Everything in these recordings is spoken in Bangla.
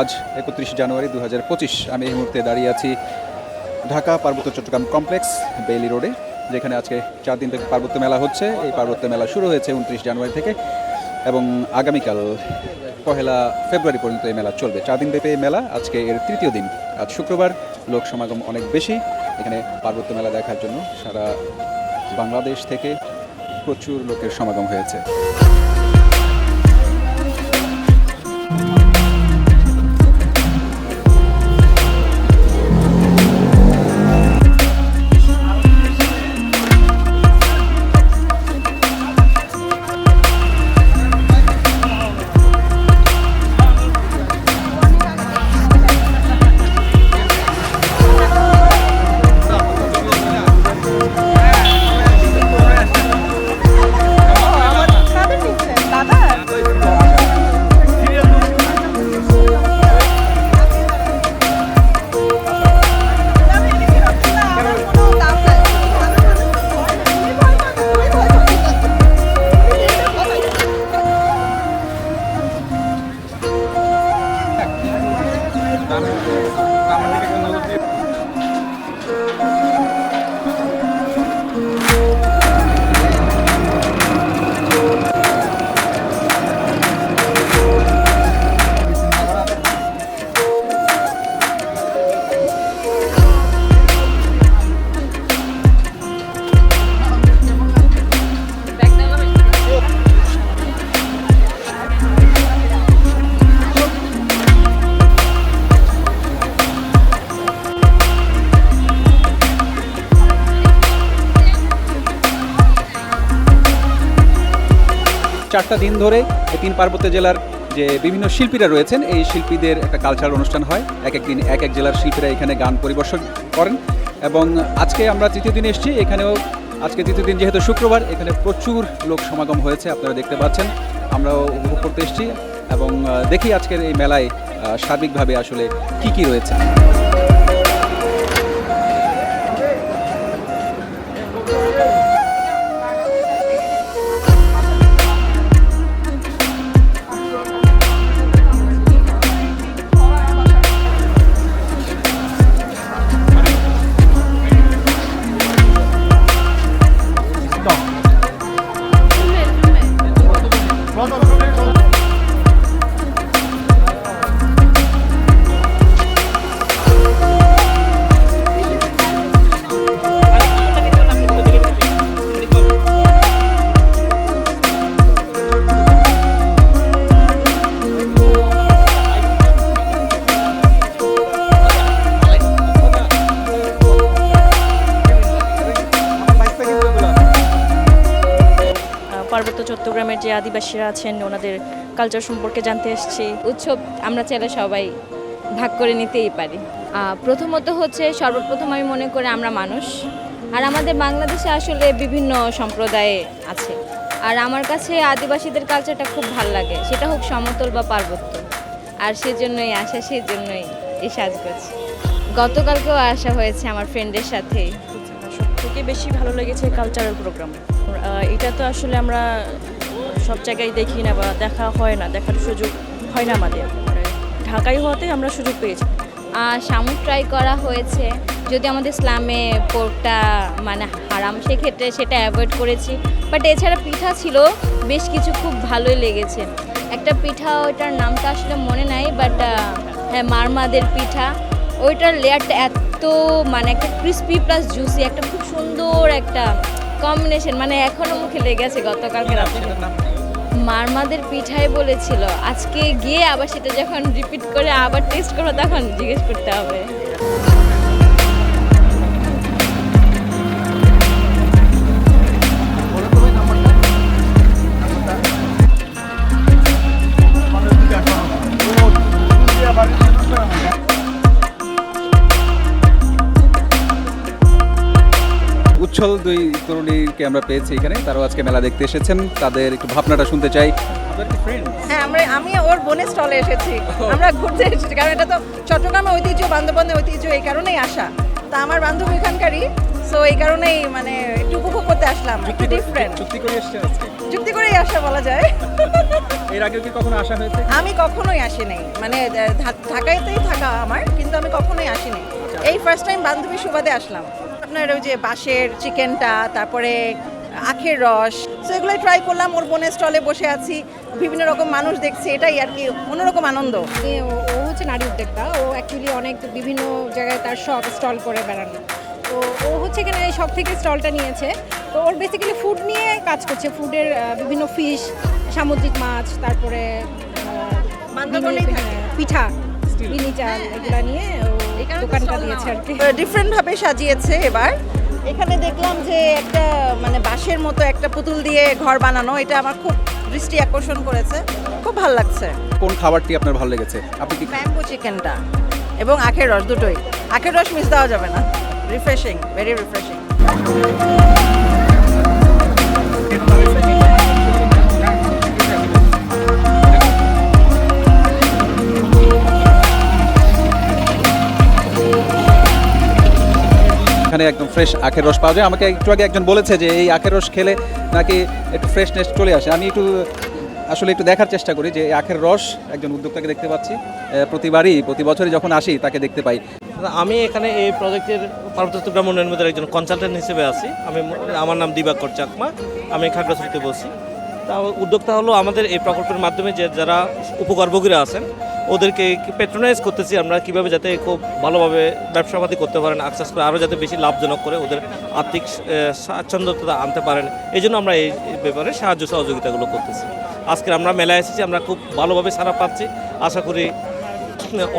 আজ একত্রিশ জানুয়ারি দু হাজার পঁচিশ। আমি এই মুহূর্তে দাঁড়িয়ে আছি ঢাকা পার্বত্য চট্টগ্রাম কমপ্লেক্স, বেইলি রোডে, যেখানে আজকে চার দিন থেকে পার্বত্য মেলা হচ্ছে। এই পার্বত্য মেলা শুরু হয়েছে উনত্রিশ জানুয়ারি থেকে এবং আগামীকাল পহেলা ফেব্রুয়ারি পর্যন্ত এই মেলা চলবে। চার দিন ব্যাপী এই মেলা আজকে এর তৃতীয় দিন। আজ শুক্রবার লোক সমাগম অনেক বেশি। এখানে পার্বত্য মেলা দেখার জন্য সারা বাংলাদেশ থেকে প্রচুর লোকের সমাগম হয়েছে। চারটা দিন ধরে এই তিন পার্বত্য জেলার যে বিভিন্ন শিল্পীরা রয়েছেন, এই শিল্পীদের একটা কালচারাল অনুষ্ঠান হয়। এক এক দিন এক এক জেলার শিল্পীরা এখানে গান পরিবেশন করেন। এবং আজকে আমরা তৃতীয় দিন এসেছি। এখানেও আজকে তৃতীয় দিন যেহেতু শুক্রবার, এখানে প্রচুর লোক সমাগম হয়েছে, আপনারা দেখতে পাচ্ছেন। আমরাও উপভোগ করতে এসেছি এবং দেখি আজকের এই মেলায় সার্বিকভাবে আসলে কি কি রয়েছে। চট্টগ্রামের যে আদিবাসীরা আছেন, ওনাদের কালচার সম্পর্কে জানতে এসেছি। উৎসব আমরা চাইলে সবাই ভাগ করে নিতেই পারি। প্রথমত হচ্ছে, সর্বপ্রথম আমি মনে করি আমরা মানুষ। আর আমাদের বাংলাদেশে আসলে বিভিন্ন সম্প্রদায়ে আছে। আর আমার কাছে আদিবাসীদের কালচারটা খুব ভালো লাগে। সেটা হোক সমতল বা পার্বত্য। আর সেজন্যই আসা সেই সেজন্যই এই সাজগোজ। গতকালকেও আসা হয়েছে আমার ফ্রেন্ডের সাথেই। থেকে বেশি ভালো লেগেছে কালচারাল প্রোগ্রাম এটা তো আসলে আমরা সব জায়গায় দেখি না বা দেখা হয় না দেখার সুযোগ হয় না আমাদের। মানে ঢাকায় হওয়াতে আমরা সুযোগ পেয়েছি। আহ, শামুক ট্রাই করা হয়েছে। যদি আমাদের ইসলামে পোর্কটা মানে হারাম সেক্ষেত্রে সেটা অ্যাভয়েড করেছি। বাট এছাড়া পিঠা ছিল বেশ কিছু খুব ভালোই লেগেছে। একটা পিঠা ওইটার নামটা আসলে মনে নাই বাট হ্যাঁ মারমাদের পিঠা। ওইটার লেয়ারটা এত মানে একটা ক্রিস্পি প্লাস জুসি একটা খুব সুন্দর একটা কম্বিনেশন মানে এখনও মুখে লেগেছে গতকালকে রাত্রে। মারমাদের পিঠাই বলেছিল আজকে গিয়ে আবার সেটা যখন রিপিট করে আবার টেস্ট করো তখন জিজ্ঞেস করতে হবে। উচ্ছল দুই তরুণীকে আমরা পেয়েছি এখানে। তারাও আজকে মেলা দেখতে এসেছেন। তাদের একটু ভাবনাটা শুনতে চাই। হ্যাঁ আমরা আমি ওর বোনের স্টলে এসেছি। আমরা ঘুরতে এসেছি। কারণ এটা তো চট্টগ্রামে ঐতিহ্য বান্ধবনের ঐতিহ্য এই কারণেই আসা। তা আমার বান্ধবী এখানকারই সো এই কারণেই মানে একটু উপভোগ করতে আসলাম। একটু ডিফারেন্ট চুক্তি করে এসেছেন আজকে? যুক্তি করেই আসা বলা যায়। এর আগেও কি কখনো আসা হয়েছে? আমি কখনোই আসি নাই। মানে আহ, ঢা- ঢাকাতেই থাকা আমার কিন্তু আমি কখনোই আসি নাই। এই ফার্স্ট টাইম বান্ধবী সুবাদে আসলাম। আপনার ওই যে বাঁশের চিকেনটা তারপরে আখের রস তো এগুলোই ট্রাই করলাম ওর বোনের স্টলে বসে আছি। বিভিন্ন রকম মানুষ দেখছে এটাই আর কি অন্যরকম আনন্দ। ও হচ্ছে নারী উদ্যোক্তা ও অ্যাকচুয়ালি অনেক বিভিন্ন জায়গায় তার শপ স্টল করে বেড়ানো। তো ও হচ্ছে এখানে এই সব থেকে স্টলটা নিয়েছে। তো ওর বেসিক্যালি ফুড নিয়ে কাজ করছে ফুডের বিভিন্ন ফিশ সামুদ্রিক মাছ তারপরে থাকে। পিঠা বিনি চাল এগুলা নিয়ে ও দোকানটা দিয়েছে আর কি। ডিফারেন্ট ভাবে সাজিয়েছে এবার। এখানে দেখলাম যে একটা মানে বাঁশের মতো একটা পুতুল দিয়ে ঘর বানানো এটা আমার খুব দৃষ্টি আকর্ষণ করেছে। খুব ভালো লাগছে। কোন খাবারটি আপনার ভালো লেগেছে? আপনি কি ব্যাম্বু চিকেনটা এবং আখের রস দুটোই। আখের রস মিস দেওয়া যাবে না। রিফ্রেশিং ভেরি রিফ্রেশিং এখানে একদম ফ্রেশ আখের রস পাওয়া যায়। আমাকে একটু আগে একজন বলেছে যে এই আখের রস খেলে নাকি একটু ফ্রেশনেস চলে আসে। আমি একটু, আসলে একটু দেখার চেষ্টা করি যে আখের রস একজন উদ্যোক্তাকে দেখতে পাচ্ছি। প্রতিবারই, প্রতি বছরই যখন আসি তাকে দেখতে পাই। আমি এখানে এই প্রজেক্টের পার্বত্য চট্টগ্রাম উন্নয়ন মধ্যে একজন কনসালটেন্ট হিসেবে আছি। আমি আমার নাম দিবাকর চাকমা। আমি খাগড়াছড়িতে বসি। তা উদ্যোক্তা হলো আমাদের এই প্রকল্পের মাধ্যমে যে যারা উপকর্মীরা আছেন ওদেরকে পেট্রোনাইজ করতেছি আমরা কীভাবে যাতে খুব ভালোভাবে ব্যবসাপাতি করতে পারেন আক্সেস করে আরও যাতে বেশি লাভজনক করে ওদের আর্থিক স্বাচ্ছন্দ্যতা আনতে পারেন। এই জন্য আমরা এই ব্যাপারে সাহায্য সহযোগিতাগুলো করতেছি। আজকে আমরা মেলায় এসেছি, আমরা খুব ভালোভাবে সারা পাচ্ছি। আশা করি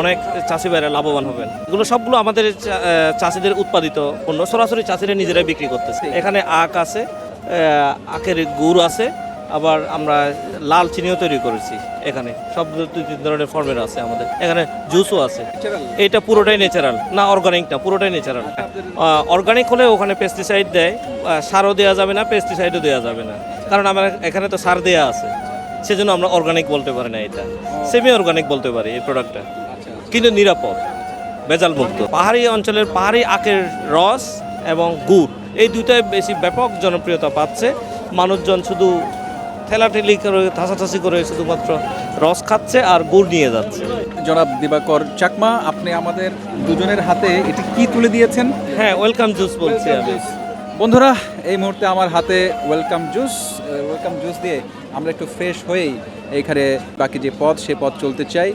অনেক চাষি ভাইরা লাভবান হবেন। এগুলো সবগুলো আমাদের চাষিদের উৎপাদিত পণ্য। সরাসরি চাষিরা নিজেরাই বিক্রি করতেছে। এখানে আখ আছে আখের গুড় আছে আবার আমরা লাল চিনিও তৈরি করেছি এখানে। সব দুই তিন ধরনের ফর্মের আছে আমাদের। এখানে জুসও আছে। এটা পুরোটাই ন্যাচারাল না অর্গানিক না পুরোটাই ন্যাচারাল অর্গানিক হলে ওখানে পেস্টিসাইড দেয়। সারও দেওয়া যাবে না পেস্টিসাইডও দেওয়া যাবে না। কারণ আমার এখানে তো সার দেওয়া আছে। সেজন্য আমরা অর্গানিক বলতে পারি না এটা। সেমি অর্গানিক বলতে পারি এই প্রোডাক্টটা কিন্তু নিরাপদ ভেজাল মুক্ত পাহাড়ি অঞ্চলের পাহাড়ি আখের রস এবং গুড় এই দুইটাই বেশি ব্যাপক জনপ্রিয়তা পাচ্ছে। মানুষজন শুধু ঠেলাঠেলি করে ঠাসাঠাসি করে শুধুমাত্র রস খাচ্ছে আর গুড় নিয়ে যাচ্ছে। জনাব দিবাকর চাকমা আপনি আমাদের দুজনের হাতে এটি কি তুলে দিয়েছেন? হ্যাঁ ওয়েলকাম জুস বলছি আমি। বন্ধুরা এই মুহূর্তে আমার হাতে ওয়েলকাম জুস ওয়েলকাম জুস দিয়ে আমরা একটু ফ্রেশ হয়েই এখানে বাকি যে পথ সে পথ চলতে চাই।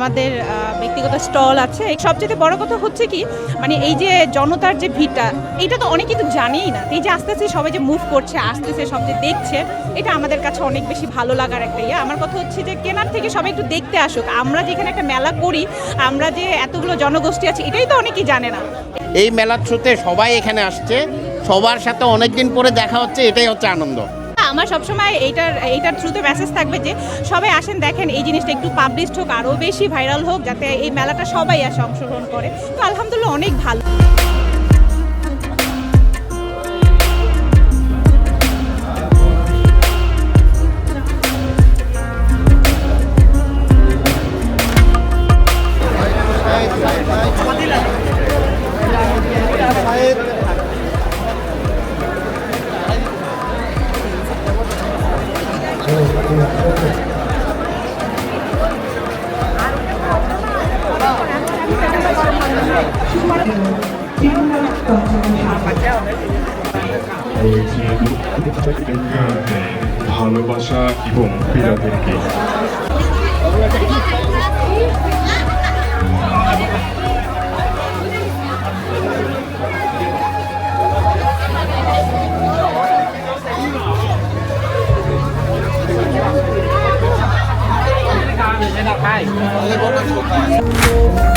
আমাদের ব্যক্তিগত স্টল আছে। সবচেয়ে বড় কথা হচ্ছে কি মানে এই যে জনতার যে ভিড়টা এটা তো অনেকেই তো জানেই না। এই যে আস্তে আস্তে সবাই যে মুভ করছে আসতেছে সব যে দেখছে, এটা আমাদের কাছে অনেক বেশি ভালো লাগার একটা ইয়ে। আমার কথা হচ্ছে যে কেনার থেকে সবাই একটু দেখতে আসুক। আমরা যেখানে একটা মেলা করি, আমরা যে এতগুলো জনগোষ্ঠী আছে, এটাই তো অনেকেই জানে না। এই মেলার থ্রুতে সবাই এখানে আসছে। সবার সাথে অনেক দিন পরে দেখা হচ্ছে, এটাই হচ্ছে আনন্দ। আমার সবসময় এইটার এইটার থ্রুতে মেসেজ থাকবে যে সবাই আসেন, দেখেন, এই জিনিসটা একটু পাবলিশড হোক, আরও বেশি ভাইরাল হোক, যাতে এই মেলাটা সবাই আসে অংশগ্রহণ করে। তো আলহামদুলিল্লাহ অনেক ভালো। ভালোবাসা এবং পীড়াদেরকে বন্ধুরা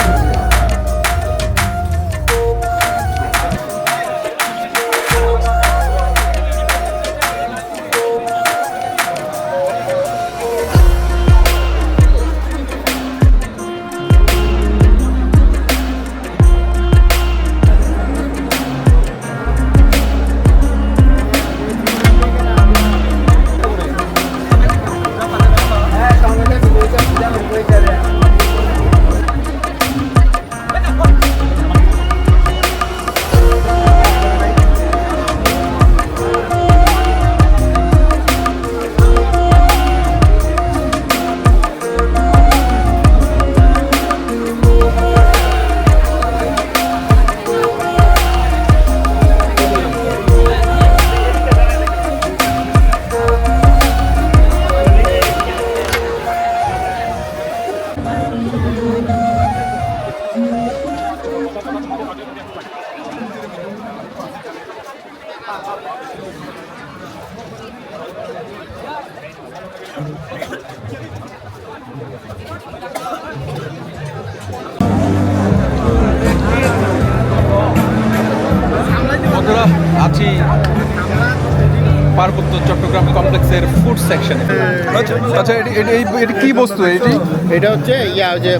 এটি এটি এই- এটি কি বস্তু? এটি এটা? হচ্ছে ইয়া যে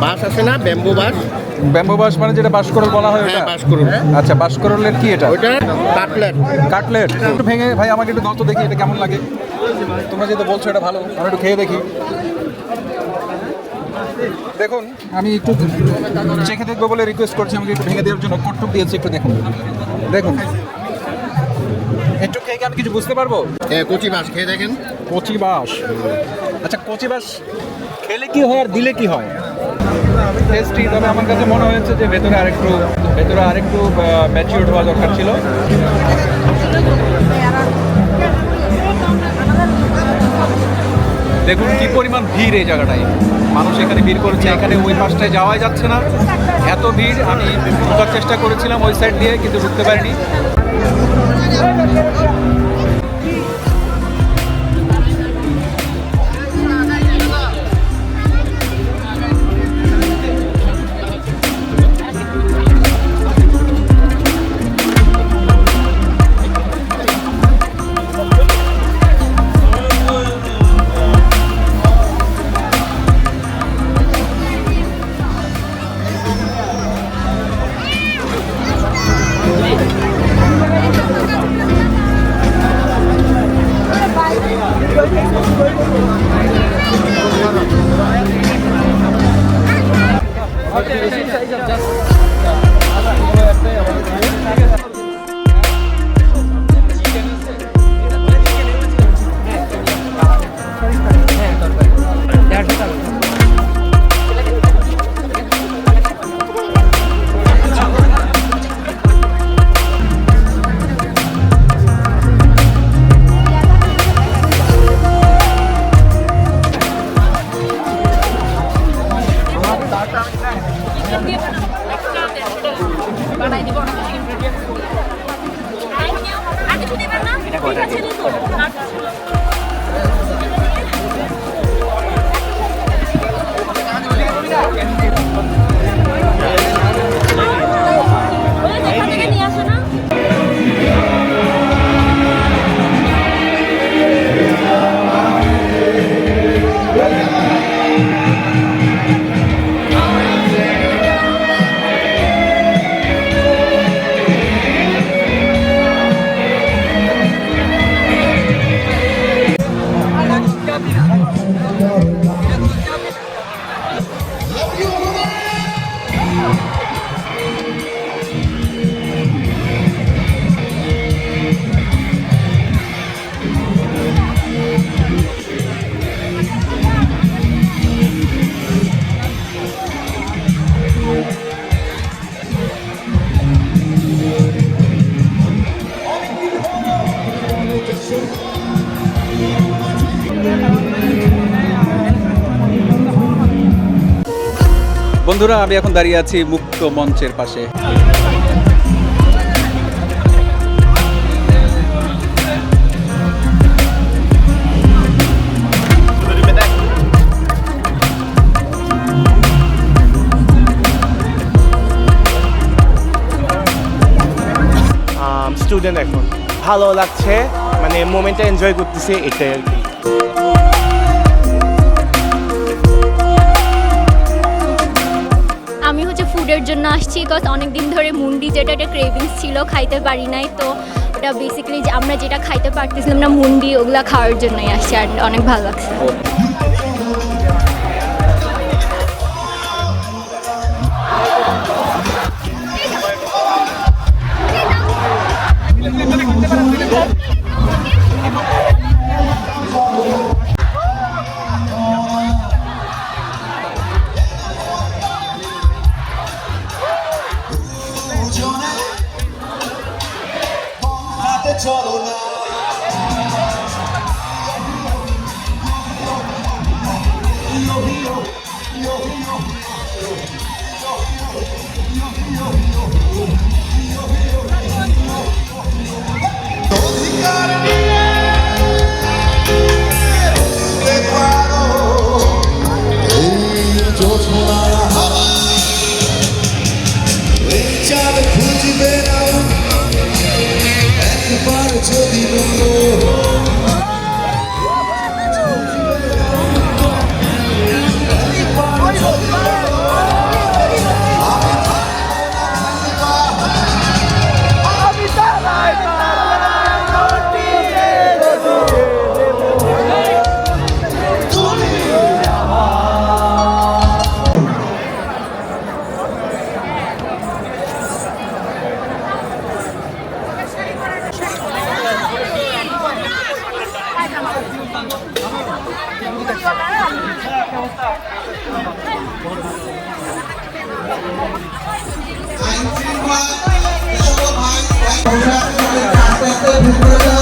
বাস আছে না? ব্যাম্বু বাস ব্যাম্বো বাস মানে যেটা বাঁশকরল বলা হয় হ্যাঁ ওটা? বাস করুন আচ্ছা বাঁশকরলের কি এটা? ওইটা কাটলেট। কাটলেট। একটু ভেঙে ভাই আমাকে একটু দাও তো দেখি এটা কেমন লাগে? তোমরা যেহেতু বলছো এটা ভালো আমরা একটু খেয়ে দেখি। দেখুন আমি একটু চেখে দেখব বলে রিকোয়েস্ট করছি আমাকে একটু ভেঙে দেওয়ার জন্য। কটুক দিয়েছি একটু দেখুন। দেখুন। একটু খেয়ে আমি কিছু বুঝতে পারব? কচি বাস খেয়ে দেখেন। কচি বাস আচ্ছা কচি বাস খেলে কি হয় আর দিলে কি হয়? টেস্টি তবে আমার কাছে মনে হয়েছে যে ভেতরে আরেকটু ভেতরে আরেকটু ম্যাচিওর হওয়া দরকার ছিল। দেখুন কি পরিমাণ ভিড় এই জায়গাটায়। মানুষ এখানে ভিড় করেছে, এখানে ওই পাশটায় যাওয়াই যাচ্ছে না। এত ভিড়, আমি ঢোকার চেষ্টা করেছিলাম ওই সাইড দিয়ে, কিন্তু ঢুকতে পারিনি। বন্ধুরা, আমি এখন দাঁড়িয়ে আছি মুক্ত মঞ্চের পাশে। স্টুডেন্ট এখন। ভালো লাগছে মানে মোমেন্টটা এনজয় করতেছি এটাই আর কি। ফুডের জন্য আসছি বিকজ অনেক দিন ধরে মুন্ডি যেটা একটা ক্রেভিংস ছিল, খাইতে পারি নাই। তো এটা বেসিক্যালি আমরা যেটা খাইতে পারতেছিলাম না, মুন্ডি ওগুলা খাওয়ার জন্যই আসছি, আর অনেক ভালো লাগছে। আমাদের